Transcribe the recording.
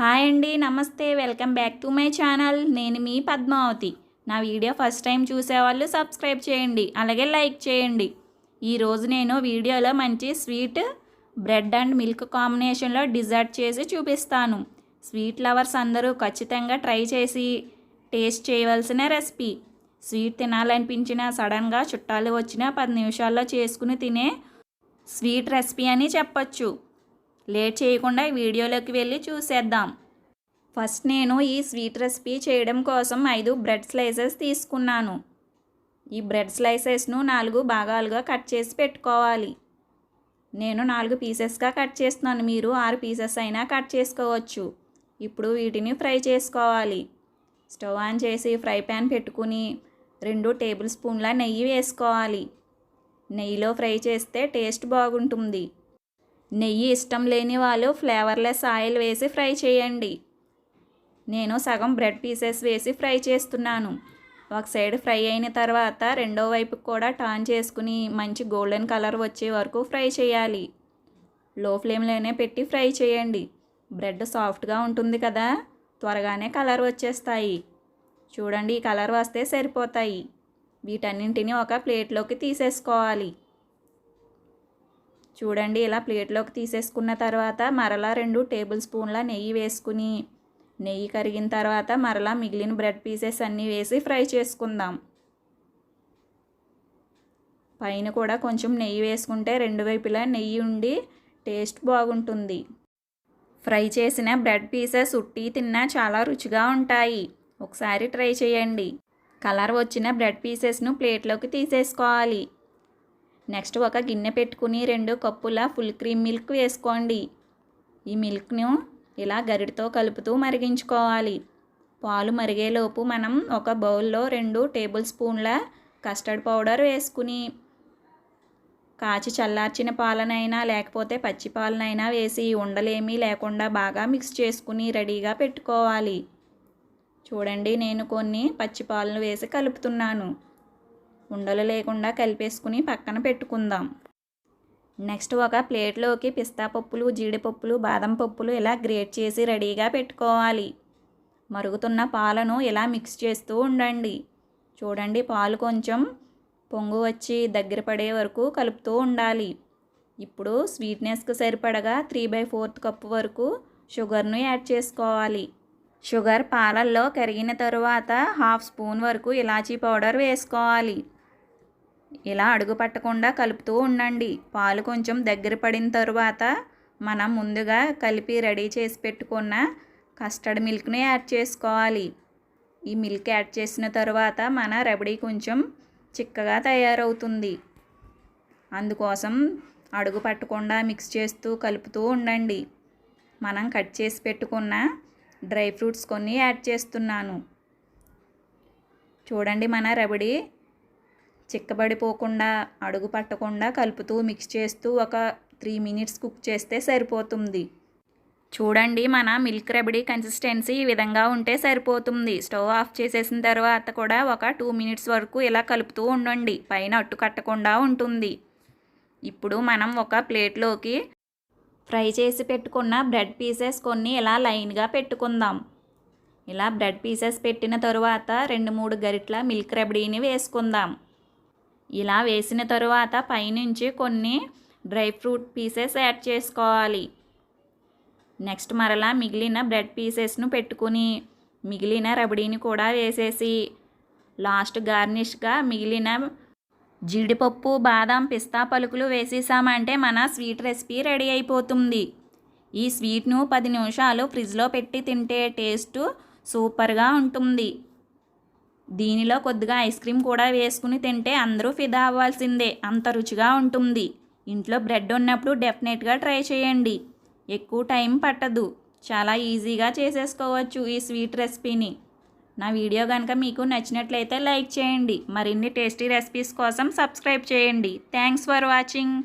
Hi అండి నమస్తే. Welcome back to my channel. నేను మీ పద్మావతి. నా వీడియో ఫస్ట్ టైం చూసేవాళ్ళు సబ్స్క్రైబ్ చేయండి అలాగే లైక్ చేయండి. ఈరోజు నేను వీడియోలో మంచి స్వీట్ బ్రెడ్ అండ్ మిల్క్ కాంబినేషన్లో డిజర్ట్ చేసి చూపిస్తాను. స్వీట్ లవర్స్ అందరూ ఖచ్చితంగా ట్రై చేసి టేస్ట్ చేయవలసిన రెసిపీ. స్వీట్ తినాలనిపించిన సడన్గా చుట్టాలు వచ్చినా పది నిమిషాల్లో చేసుకుని తినే స్వీట్ రెసిపీ అని చెప్పచ్చు. లేట్ చేయకుండా వీడియోలోకి వెళ్ళి చూసేద్దాం. ఫస్ట్ నేను ఈ స్వీట్ రెసిపీ చేయడం కోసం ఐదు బ్రెడ్ స్లైసెస్ తీసుకున్నాను. ఈ బ్రెడ్ స్లైసెస్ను నాలుగు భాగాలుగా కట్ చేసి పెట్టుకోవాలి. నేను నాలుగు పీసెస్గా కట్ చేస్తున్నాను. మీరు ఆరు పీసెస్ అయినా కట్ చేసుకోవచ్చు. ఇప్పుడు వీటిని ఫ్రై చేసుకోవాలి. స్టవ్ ఆన్ చేసి ఫ్రై ప్యాన్ పెట్టుకుని రెండు టేబుల్ స్పూన్ల నెయ్యి వేసుకోవాలి. నెయ్యిలో ఫ్రై చేస్తే టేస్ట్ బాగుంటుంది. నెయ్యి ఇష్టం లేని వాళ్ళు ఫ్లేవర్లెస్ ఆయిల్ వేసి ఫ్రై చేయండి. నేను సగం బ్రెడ్ పీసెస్ వేసి ఫ్రై చేస్తున్నాను. ఒక సైడ్ ఫ్రై అయిన తర్వాత రెండో వైపు కూడా టర్న్ చేసుకుని మంచి గోల్డెన్ కలర్ వచ్చే వరకు ఫ్రై చేయాలి. లో ఫ్లేమ్లోనే పెట్టి ఫ్రై చేయండి. బ్రెడ్ సాఫ్ట్గా ఉంటుంది కదా త్వరగానే కలర్ వచ్చేస్తాయి. చూడండి ఈ కలర్ వస్తే సరిపోతాయి. వీటన్నింటిని ఒక ప్లేట్లోకి తీసేసుకోవాలి. చూడండి ఇలా ప్లేట్లోకి తీసేసుకున్న తర్వాత మరలా రెండు టేబుల్ స్పూన్ల నెయ్యి వేసుకుని నెయ్యి కరిగిన తర్వాత మరలా మిగిలిన బ్రెడ్ పీసెస్ అన్నీ వేసి ఫ్రై చేసుకుందాం. పైన కూడా కొంచెం నెయ్యి వేసుకుంటే రెండు వైపులా నెయ్యి ఉండి టేస్ట్ బాగుంటుంది. ఫ్రై చేసిన బ్రెడ్ పీసెస్ ఉట్టి తిన్నా చాలా రుచిగా ఉంటాయి. ఒకసారి ట్రై చేయండి. కలర్ వచ్చిన బ్రెడ్ పీసెస్ను ప్లేట్లోకి తీసేసుకోవాలి. నెక్స్ట్ ఒక గిన్నె పెట్టుకుని రెండు కప్పుల ఫుల్ క్రీమ్ మిల్క్ వేసుకోండి. ఈ మిల్క్ను ఇలా గరిటతో కలుపుతూ మరిగించుకోవాలి. పాలు మరిగేలోపు మనం ఒక బౌల్లో రెండు టేబుల్ స్పూన్ల కస్టర్డ్ పౌడర్ వేసుకుని కాచి చల్లార్చిన పాలనైనా లేకపోతే పచ్చి పాలనైనా వేసి ఉండలేమీ లేకుండా బాగా మిక్స్ చేసుకుని రెడీగా పెట్టుకోవాలి. చూడండి నేను కొన్ని పచ్చి పాలను వేసి కలుపుతున్నాను. ఉండలు లేకుండా కలిపేసుకుని పక్కన పెట్టుకుందాం. నెక్స్ట్ ఒక ప్లేట్లోకి పిస్తా పప్పులు జీడిపప్పులు బాదం పప్పులు ఇలా గ్రేట్ చేసి రెడీగా పెట్టుకోవాలి. మరుగుతున్న పాలను ఇలా మిక్స్ చేస్తూ ఉండండి. చూడండి పాలు కొంచెం పొంగు వచ్చి దగ్గర పడే వరకు కలుపుతూ ఉండాలి. ఇప్పుడు స్వీట్నెస్కి సరిపడగా త్రీ బై ఫోర్త్ కప్పు వరకు షుగర్ను యాడ్ చేసుకోవాలి. షుగర్ పాలల్లో కరిగిన తరువాత హాఫ్ స్పూన్ వరకు ఇలాచీ పౌడర్ వేసుకోవాలి. ఇలా అడుగు పట్టకుండా కలుపుతూ ఉండండి. పాలు కొంచెం దగ్గర పడిన తరువాత మనం ముందుగా కలిపి రెడీ చేసి పెట్టుకున్న కస్టర్డ్ మిల్క్ని యాడ్ చేసుకోవాలి. ఈ మిల్క్ యాడ్ చేసిన తరువాత మన రబడీ కొంచెం చిక్కగా తయారవుతుంది. అందుకోసం అడుగు పట్టకుండా మిక్స్ చేస్తూ కలుపుతూ ఉండండి. మనం కట్ చేసి పెట్టుకున్న డ్రై ఫ్రూట్స్ కొన్ని యాడ్ చేస్తున్నాను. చూడండి మన రబడీ చిక్కబడిపోకుండా అడుగు పట్టకుండా కలుపుతూ మిక్స్ చేస్తూ ఒక త్రీ మినిట్స్ కుక్ చేస్తే సరిపోతుంది. చూడండి మన మిల్క్ రబడీ కన్సిస్టెన్సీ ఈ విధంగా ఉంటే సరిపోతుంది. స్టవ్ ఆఫ్ చేసేసిన తర్వాత కూడా ఒక టూ మినిట్స్ వరకు ఇలా కలుపుతూ ఉండండి. పైన అట్టు కట్టకుండా ఉంటుంది. ఇప్పుడు మనం ఒక ప్లేట్లోకి ఫ్రై చేసి పెట్టుకున్న బ్రెడ్ పీసెస్ కొన్ని ఇలా లైన్గా పెట్టుకుందాం. ఇలా బ్రెడ్ పీసెస్ పెట్టిన తరువాత రెండు మూడు గరిట్ల మిల్క్ రబడీని వేసుకుందాం. ఇలా వేసిన తరువాత పైనుంచి కొన్ని డ్రై ఫ్రూట్ పీసెస్ యాడ్ చేసుకోవాలి. నెక్స్ట్ మరలా మిగిలిన బ్రెడ్ పీసెస్ను పెట్టుకుని మిగిలిన రబడీని కూడా వేసేసి లాస్ట్ గార్నిష్గా మిగిలిన జీడిపప్పు బాదం పిస్తా పలుకులు వేసేసామంటే మన స్వీట్ రెసిపీ రెడీ అయిపోతుంది. ఈ స్వీట్ను పది నిమిషాలు ఫ్రిడ్జ్లో పెట్టి తింటే టేస్ట్ సూపర్గా ఉంటుంది. దీనిలో కొద్దిగా ఐస్ క్రీమ్ కూడా వేసుకుని తింటే అందరూ ఫిదా అవ్వాల్సిందే. అంత రుచిగా ఉంటుంది. ఇంట్లో బ్రెడ్ ఉన్నప్పుడు డెఫినెట్గా ట్రై చేయండి. ఎక్కువ టైం పట్టదు. చాలా ఈజీగా చేసేసుకోవచ్చు ఈ స్వీట్ రెసిపీని. నా వీడియో కనుక మీకు నచ్చినట్లయితే లైక్ చేయండి. మరిన్ని టేస్టీ రెసిపీస్ కోసం సబ్స్క్రైబ్ చేయండి. Thanks for watching.